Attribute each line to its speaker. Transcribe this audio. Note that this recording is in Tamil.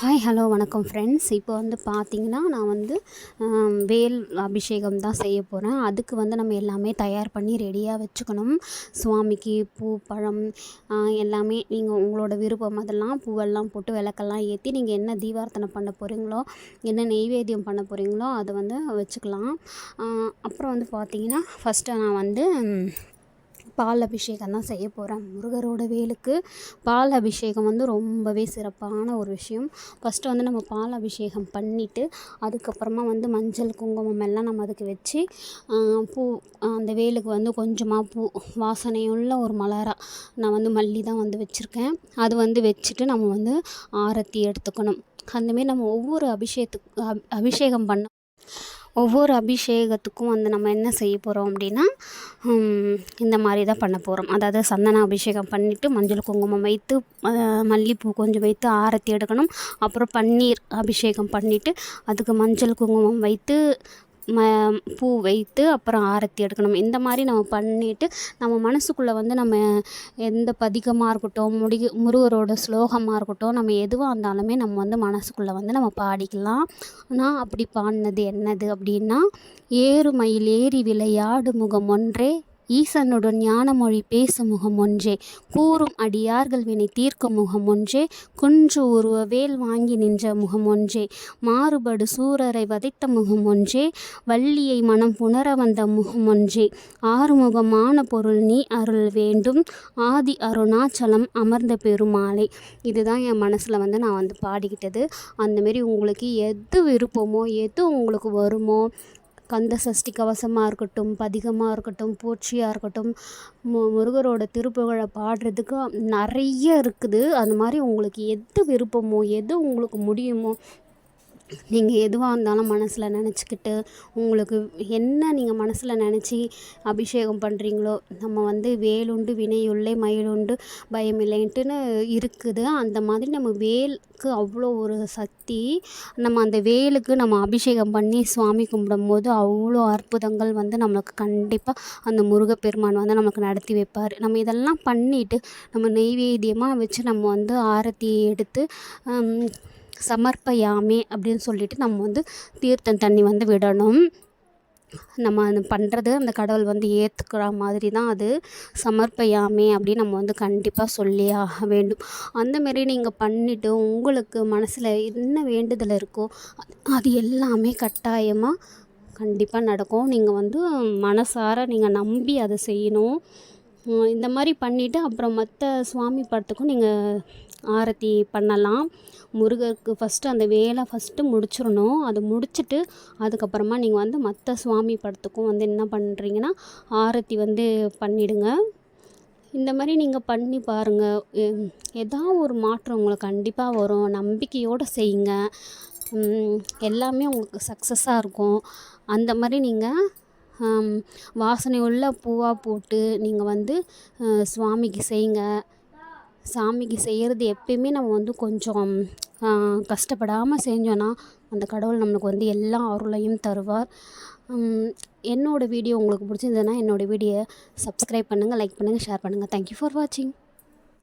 Speaker 1: ஹாய் ஹலோ வணக்கம் ஃப்ரெண்ட்ஸ் இப்போ வந்து பார்த்திங்கன்னா நான் வந்து வேல் அபிஷேகம் தான் செய்ய போகிறேன் அதுக்கு வந்து நம்ம எல்லாமே தயார் பண்ணி ரெடியாக வச்சுக்கணும். சுவாமிக்கு பூ பழம் எல்லாமே நீங்கள் உங்களோட விருப்பம் அதெல்லாம் பூவெல்லாம் போட்டு விளக்கெல்லாம் ஏற்றி நீங்கள் என்ன தீபார்த்தனை பண்ண போகிறீங்களோ என்ன நெய்வேத்தியம் பண்ண போகிறீங்களோ அதை வந்து வச்சுக்கலாம். அப்புறம் வந்து பார்த்திங்கன்னா ஃபஸ்ட்டு நான் வந்து பால் அபிஷேகம் தான் செய்ய போகிறேன் முருகரோட வேலுக்கு பால் அபிஷேகம் வந்து ரொம்பவே சிறப்பான ஒரு விஷயம். ஃபஸ்ட்டு வந்து நம்ம பால் அபிஷேகம் பண்ணிவிட்டு அதுக்கப்புறமா வந்து மஞ்சள் குங்குமம் எல்லாம் நம்ம அதுக்கு வச்சு பூ அந்த வேலுக்கு வந்து கொஞ்சமாக பூ வாசனையுள்ள ஒரு மலராக நான் வந்து மல்லி தான் வந்து வச்சுருக்கேன். அது வந்து வச்சுட்டு நம்ம வந்து ஆரத்தி எடுத்துக்கணும். அந்தமாரி நம்ம ஒவ்வொரு அபிஷேகத்துக்கு அபிஷேகம் பண்ண ஒவ்வொரு அபிஷேகத்துக்கும் வந்து நம்ம என்ன செய்ய போகிறோம் அப்படின்னா இந்த மாதிரி தான் பண்ண போகிறோம் அதாவது சந்தன அபிஷேகம் பண்ணிவிட்டு மஞ்சள் குங்குமம் வைத்து மல்லிகைப்பூ மல்லிப்பூ கொஞ்சம் வைத்து ஆரத்தி எடுக்கணும். அப்புறம் பன்னீர் அபிஷேகம் பண்ணிவிட்டு அதுக்கு மஞ்சள் குங்குமம் வைத்து ம பூ வைத்து அப்புறம் ஆரத்தி எடுக்கணும். இந்த மாதிரி நம்ம பண்ணிவிட்டு நம்ம மனசுக்குள்ளே வந்து நம்ம எந்த பதிகமாக இருக்கட்டும் முடி முருகரோட ஸ்லோகமாக இருக்கட்டும் நம்ம எதுவாக இருந்தாலுமே நம்ம வந்து மனசுக்குள்ளே வந்து நம்ம பாடிக்கலாம். நான் அப்படி பாடினது என்னது அப்படின்னா ஏறுமயில் ஏறி விளையாடு முகம் ஒன்றே ஈசனுடன் ஞானமொழி பேசும் முகம் ஒன்றே. கூறும் அடியார்கள் வினை தீர்க்கும் முகம் ஒன்றே. குன்று உருவ வேல் வாங்கி நின்ற முகம் ஒன்றே. மாறுபடு சூரரை வதைத்த முகம் ஒன்றே. வள்ளியை மனம் புணர வந்த முகம் ஒன்றே. ஆறுமுகமான பொருள் நீ அருள் வேண்டும். ஆதி அருணாச்சலம் அமர்ந்த பெருமாளை. இதுதான் என் மனசில் வந்து நான் வந்து பாடிக்கிட்டது. அந்தமாரி உங்களுக்கு எது விருப்பமோ எது உங்களுக்கு வருமோ கந்த சஷ்டி கவசமாக இருக்கட்டும் பதிகமாக இருக்கட்டும் போற்றியாக இருக்கட்டும் மு முருகரோட திருப்புகழை பாடுறதுக்கு நிறைய இருக்குது. அந்த மாதிரி உங்களுக்கு எது விருப்பமோ எது உங்களுக்கு முடியுமோ நீங்கள் எதுவாக இருந்தாலும் மனசில் நினச்சிக்கிட்டு உங்களுக்கு என்ன நீங்கள் மனசில் நினச்சி அபிஷேகம் பண்ணுறீங்களோ நம்ம வந்து வேலுண்டு வினையுள்ளே மயிலுண்டு பயமில்லைன்ட்டுன்னு இருக்குது. அந்த மாதிரி நம்ம வேலுக்கு அவ்வளோ ஒரு சக்தி நம்ம அந்த வேலுக்கு நம்ம அபிஷேகம் பண்ணி சுவாமி கும்பிடும்போது அவ்வளோ அற்புதங்கள் வந்து நம்மளுக்கு கண்டிப்பாக அந்த முருகப்பெருமான் வந்து நமக்கு நடத்தி வைப்பார். நம்ம இதெல்லாம் பண்ணிவிட்டு நம்ம நெய்வேத்தியமாக வச்சு நம்ம வந்து ஆரத்தி எடுத்து சமர்ப்பயாமே அப்படின்னு சொல்லிட்டு நம்ம வந்து தீர்த்தம் தண்ணி வந்து விடணும். நம்ம அது பண்ணுறது அந்த கடவுள் வந்து ஏற்றுக்கிற மாதிரி தான் அது. சமர்ப்பயாமே அப்படின்னு நம்ம வந்து கண்டிப்பாக சொல்லி ஆக வேண்டும். அந்தமாரி நீங்கள் பண்ணிவிட்டு உங்களுக்கு மனசில் என்ன வேண்டுதல் இருக்கோ அது எல்லாமே கட்டாயமாக கண்டிப்பாக நடக்கும். நீங்கள் வந்து மனசார நீங்கள் நம்பி அதை செய்யணும். இந்த மாதிரி பண்ணிவிட்டு அப்புறம் மற்ற சுவாமி படத்துக்கும் நீங்கள் ஆரத்தி பண்ணலாம். முருகருக்கு ஃபஸ்ட்டு அந்த வேலை ஃபஸ்ட்டு முடிச்சிடணும். அதை முடிச்சுட்டு அதுக்கப்புறமா நீங்கள் வந்து மற்ற சுவாமி படத்துக்கும் வந்து என்ன பண்ணுறீங்கன்னா ஆரத்தி வந்து பண்ணிடுங்க. இந்த மாதிரி நீங்கள் பண்ணி பாருங்கள் ஏதாவது ஒரு மாற்றம் உங்களுக்கு கண்டிப்பாக வரும். நம்பிக்கையோடு செய்யுங்க. எல்லாமே உங்களுக்கு சக்ஸஸாக இருக்கும். அந்த மாதிரி நீங்கள் வாசனை உள்ள பூவாக போட்டு நீங்கள் வந்து சுவாமிக்கு செய்யுங்க. சாமிக்கு செய்கிறது எப்பயுமே நம்ம வந்து கொஞ்சம் கஷ்டப்படாமல் செஞ்சோன்னா அந்த கடவுள் நம்மளுக்கு வந்து எல்லா அருளையும் தருவார். என்னோடய வீடியோ உங்களுக்கு பிடிச்சிருந்ததுன்னா என்னோடய வீடியோ சப்ஸ்கிரைப் பண்ணுங்கள் லைக் பண்ணுங்கள் ஷேர் பண்ணுங்கள் தேங்க்யூ ஃபார் வாட்சிங்